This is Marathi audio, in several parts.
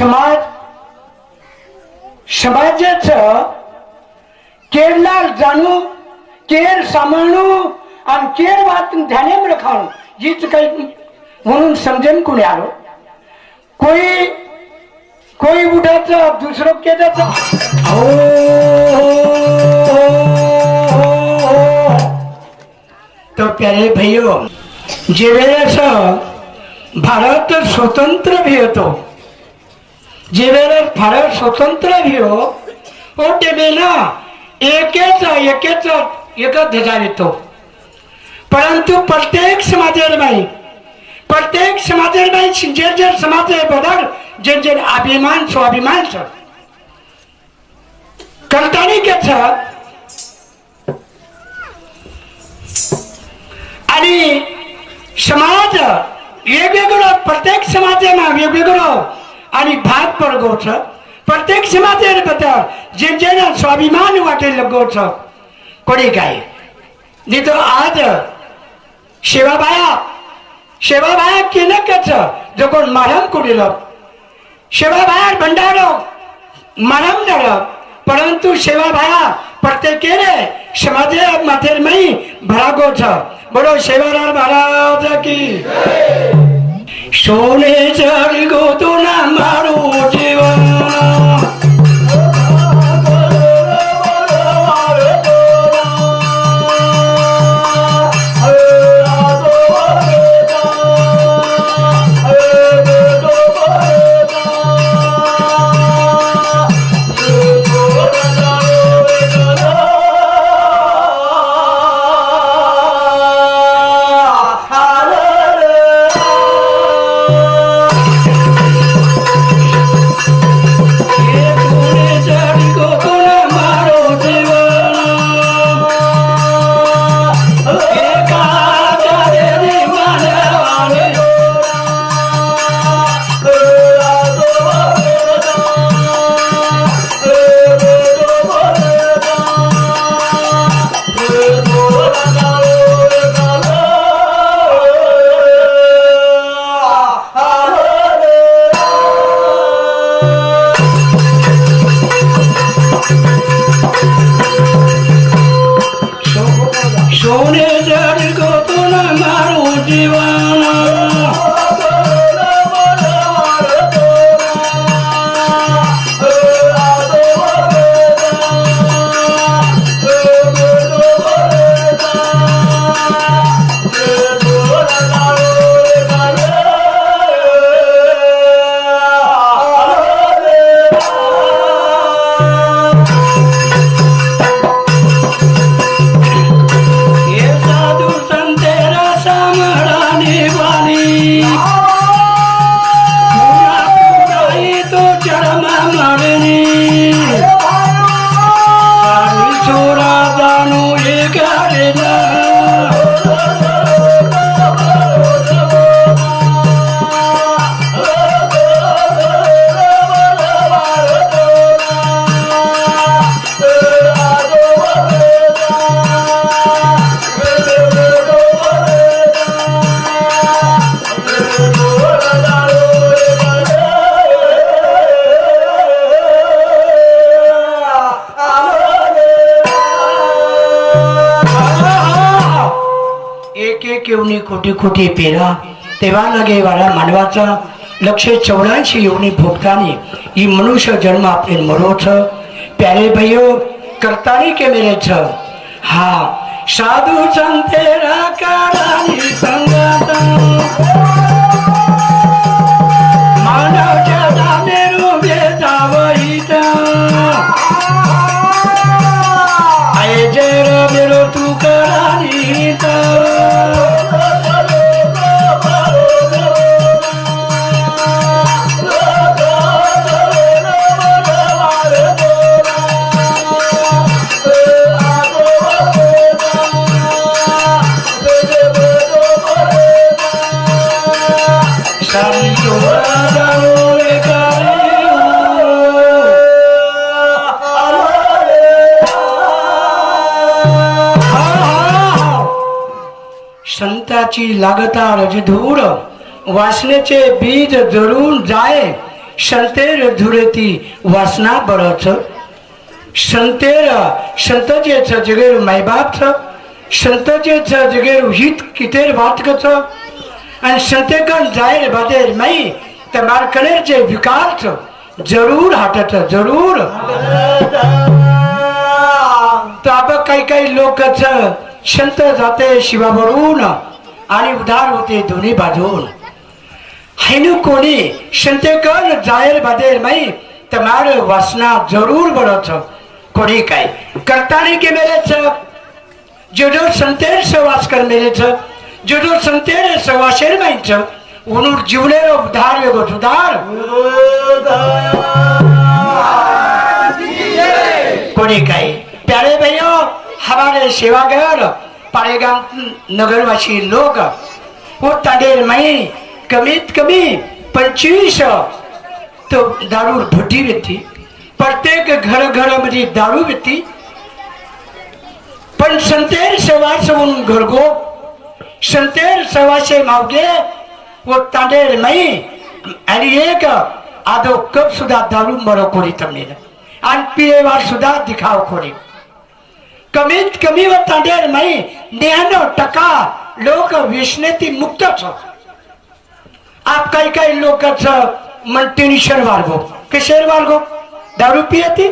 समाज समाजाच केरला जाणू केर सांभाळणू आणि केर वाचून ध्याने रखाणू हीच काही म्हणून समजेन कोणी आलो. कोई कोई उठायचं दुसरं केल्याचं तो हो, हो, हो, प्यारे भैयो जे वेळेस भारत स्वतंत्र भी होतो जे फार स्वतंत्र भी हो ओ ते वेळेला एकेचा एकेच एकच ध्वजा येतो परंतु प्रत्येक समाजाला बाई प्रत्येक समाजाला बाई जे जे समाज आहे बदल जे जे अभिमान स्वाभिमान छ करताना केच आणि समाज वेगवेगळं प्रत्येक समाजाना वेगवेगळं आणि भाग पडगोच प्रत्येक समाजाने बद्दल जे जे स्वाभिमान वाटेल गोठ. कोणी काय? नितो तो आज शेवाबाया शेवाबाया केलं कच जो कोण मरम कुडिल. शेवाबाया भंडारो मरम नर परंतु शिवाबाया प्रत्येकेने समाजे माथेर मई भरागो बरो बडो शिवराम महाराज की सोने चढ़ गो तो ना मारो जीवन सोने खोटी खोटी पेरा तेव्हा लगे वाला मानवाचा लक्ष चौऱ्याऐंशी योनी भोगतानी. ही मनुष्य जन्म आपले मरोच प्यारे भयो करतानी के मेरे छ हा साधू संतेरा कारानी संगता. लागता रजधूर वासनेचे बीज जळून जाय संतेर धुरेती वासना बरच. संतेर संतजेच जगेर मायबाप छ संतजेच जगेर हित कितेर बात आणि संतेकन जायर बादेर माई ते मारकणेर जे विकार जरूर हाटत जरूर. तर आपण काही काही लोक संत जाते शिवावरून. आणि उधार होते दोन्ही बाजून. हैनू कोणी संतेकन जायल बदेल मई तुम्हारे वासना जरूर बड़ो छो कोणी काय? करताने के मेरे छ? जो जो संतेर सवास कर मेरे छ? जो जो संतेर सवासेर मई छ? उनुर जीवने रो उधार वेगो उधार कोणी काय? प्यारे भाइयों हमारे सेवागर पाळेगाव नगरवासी लोक ताडेल माई कमीत कमी पंचवीस. तो दारू भुटी व्यक्ती प्रत्येक घर घरामध्ये दारू व्यक्ती पण संतेर सवास म्हणून घरगो संतेर सवाशे मावगे व तांडेल माई. आणि एक आदो कप सुद्धा दारू मरो कोणी तमनेला आणि पिळेवार सुद्धा दिखाव कोणी कमीत कमी व तांडेर माई न्याण्णव टका लोक व्यसनेती मुक्त छ आप काही काही लोकच म्हणते टेन्शन वार्गो. कशेर वार्गो? दारू पियती?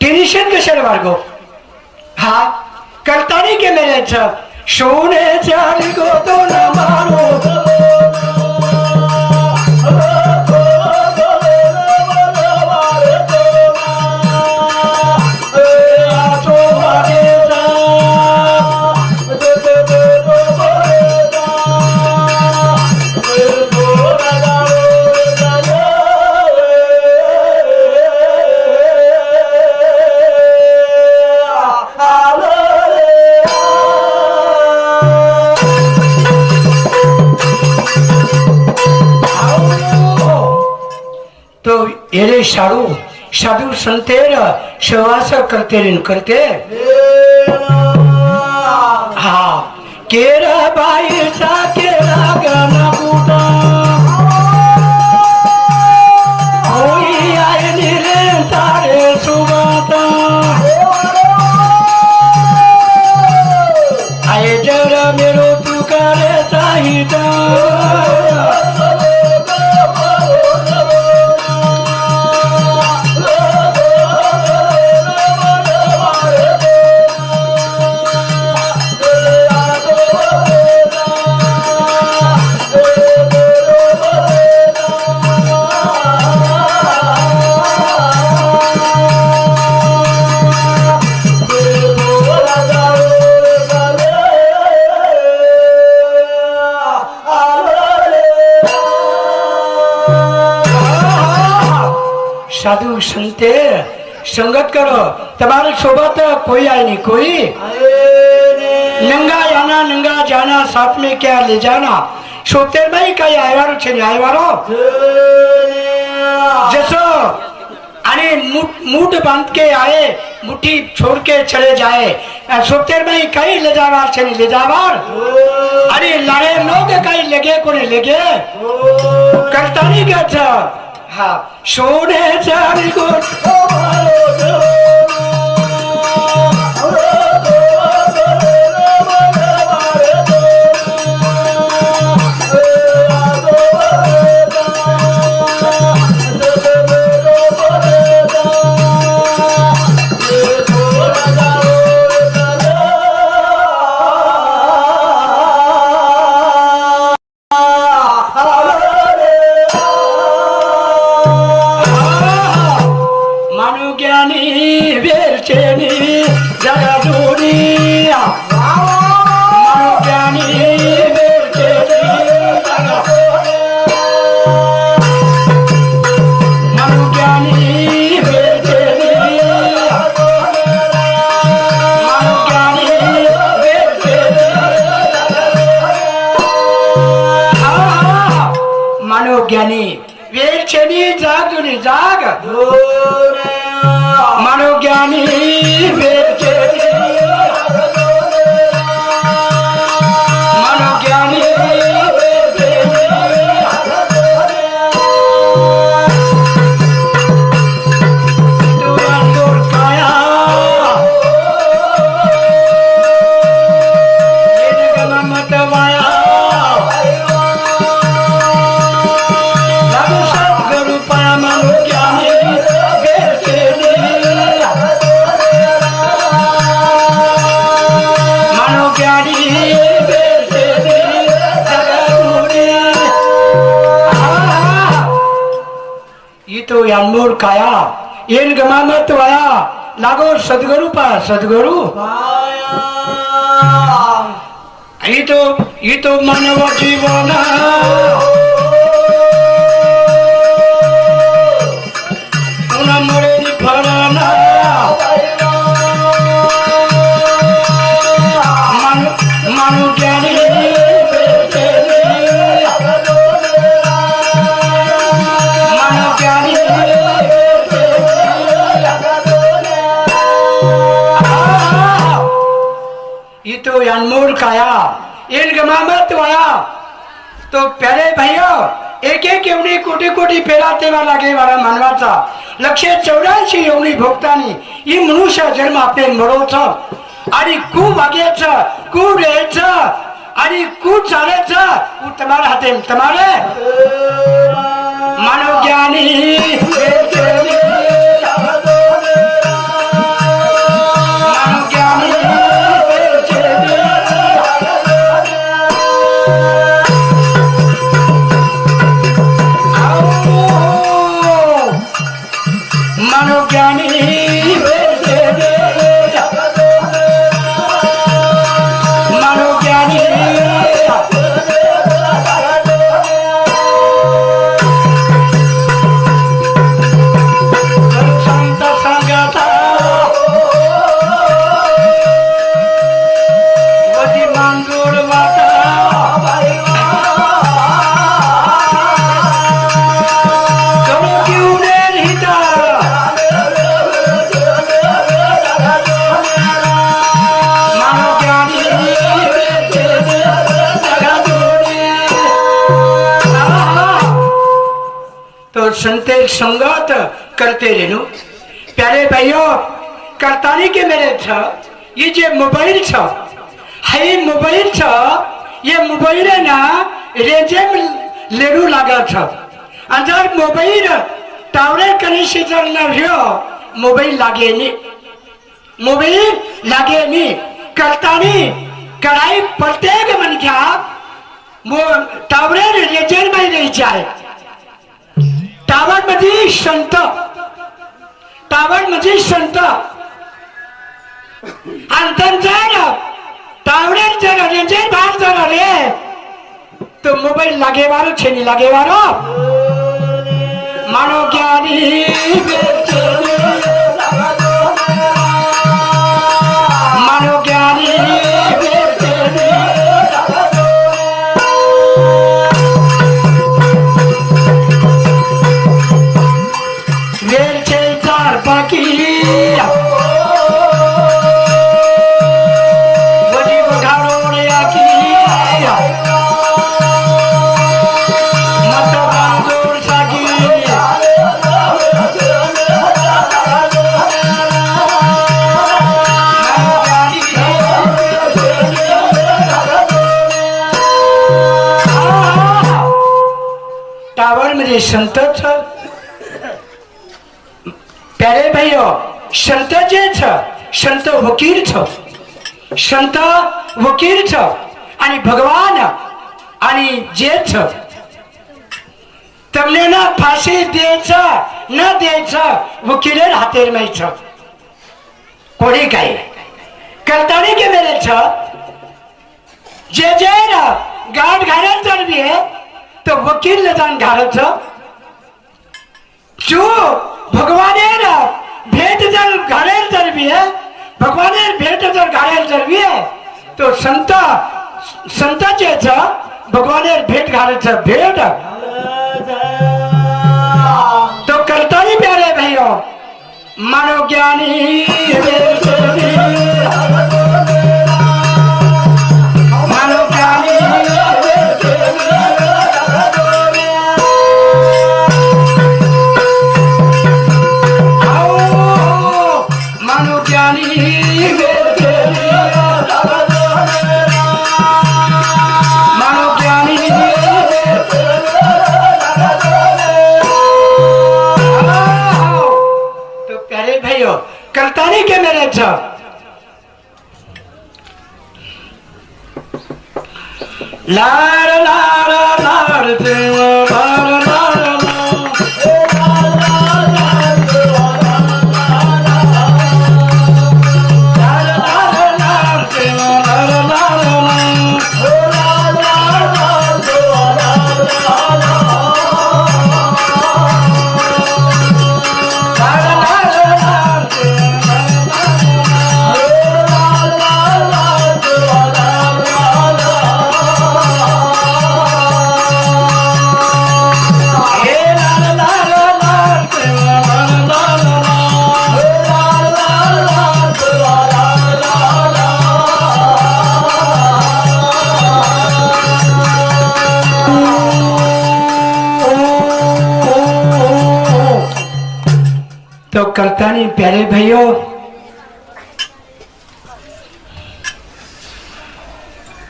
टेनिशन कशेर वार्गो? हा करतानी केलेल्याच सोन्याच्या गोतो न मारो तो एरे साधू संतेर सहवास करते करते हा केरा बाईचा સાધુ સંતે સંગત કરો તમારી સોબત કોઈ આય નહીં કોઈ નંગા યાના નંગા જાના સાથ में क्या ले जाना सोते भाई काही आयवारो છે ને आयवारो जसो आणि मूठ मूठ बांध के आए मुट्ठी छोड़ के चले जाए सोतेर भाई काही ले जावार છે ને ले जावार आणि लाळे लोक काही लगे कोणी लगे करता नाही गच हा सोन्याचा ઈતો યાનમોર કાયા એન ગમામત વાયા લાગો સદગુરુ પા સદગુરુ ઈ તો ઈ તો માનવ જીવન itu अनमोल काया। इन गमामत वाया। तो प्यारे भाइयों एक एक एवढी कोटी कोटी फेरा तेव्हा लागे वारा मानवाचा। लक्षे चौऱ्याऐंशी एवढी भोगतानी ही मनुष्य जन्म आपले मडवच आणि कु वागेच कू रेच आणि कु चालेच। तुम्हाला हाते तुम्हाला मानव ज्ञानी संते संगत करते रहू प्यारे भाइयों करतानी के मेरे था ये जो मोबाइल था है मोबाइल था ये मोबाइल ना रेजेम लेरू लागा था अंदर मोबाइल टावरे कने शेजार ना रियो मोबाइल लागे नी। मोबाइल लागे नी। करतानी कढ़ाई प्रत्येक मन क्या टावरे रेजेम में नहीं जाए। टावर मध्ये म्हणजे संत. टावर म्हणजे संत. अंतर टावडेर जर रेंजर बाहेर जर रे तो मोबाईल लागेवारो छेनी लागेवारो. मानो ज्ञानी टावर मध्ये संत छ प्यारे भाइयो संत जे छ संत वकील छ संत वकील छ आणि भगवान आणि जे छ તમને ના ફાંસી દે છે ન દે છે વકીલે હાથેર માં છે કોડી કાઈ કરતાની કે મેરે છે જે જે ના ગાઢ ઘારણ ચડવી તો વકીલ લજાન ઘાડે છે शिव भगवानेर भेट जर घालेल जर भी भगवानेर भेट जर घालेल जर भी है तो संत संताचे भगवानेर भेट घालायचं भेट. तो करता ही प्यारे भाई मनोज्ञानी करतानी कॅमेऱ्याचा लाड लाड लाड देवा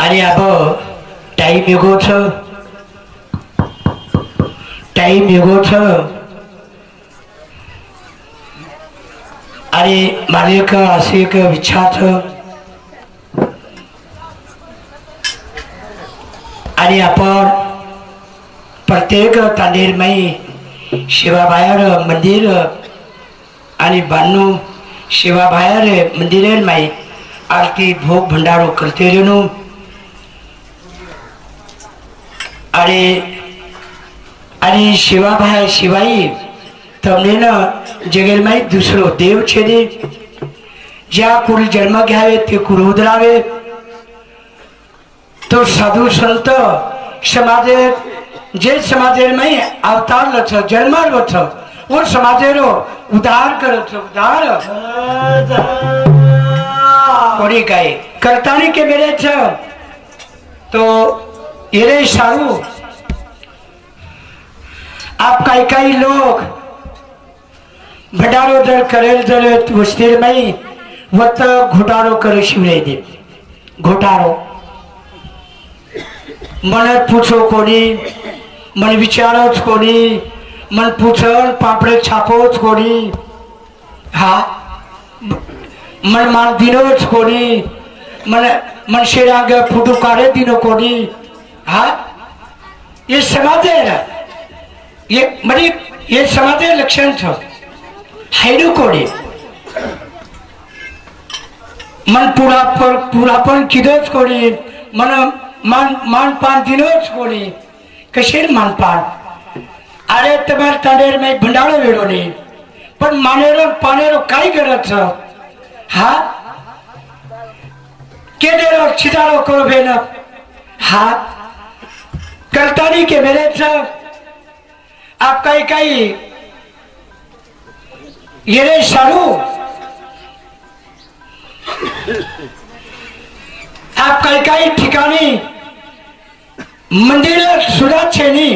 अनि अब टाइम एगो छ. टाइम एगो छ. अनि मालिक एक इच्छा छ. आणि आपण प्रत्येक तांदेरमाई शिवाबाहेर मंदिर आणि बांधू शिवाबाहेर मंदिरेमाई आरती भोग भंडारो करते रेणू आणि आणि शिवाभाय शिवाई तमनेनं जगेलमाई दुसरो देव छेदे. ज्या कुल जन्म घ्यावे ते कुरुद्रावे तो साधू संत समाजे जे समाजे में अवतार लच जन्म लच वो समाजे रो उदार करो उदार कोणी काय? करताने के मेरे तो अरे शाहू आप काही काही लोक भटारो जर करेल जर वसतील नाही वत घोटारो करे शिवराय दे घोटारो। मन पुछो कोणी मन विचारोच कोणी मन पुछण पापडे छापोच कोणी हा? मन मान दिनोच कोणी मन मन शेराग फुटू काढे दिनो कोणी हा? ये समाधि है ना? ये मरी ये समाधि लक्षण था हाइड्रोकोडे मन पुरा पर पुरापण किदोच कोणी मन मान मानपान दिनच कोणी कशेर मानपान अरे तुम्हाला तांडेर में भंडारो वेळो नाही पण मानेरो पानेरो काय करत हा? केदेरो छिदारो करू भेन हा? कलतानी के मैनेज साहब आपका इकाई ये शारू। आपका इकाई ठिकानी मंदिर सुधा छेनी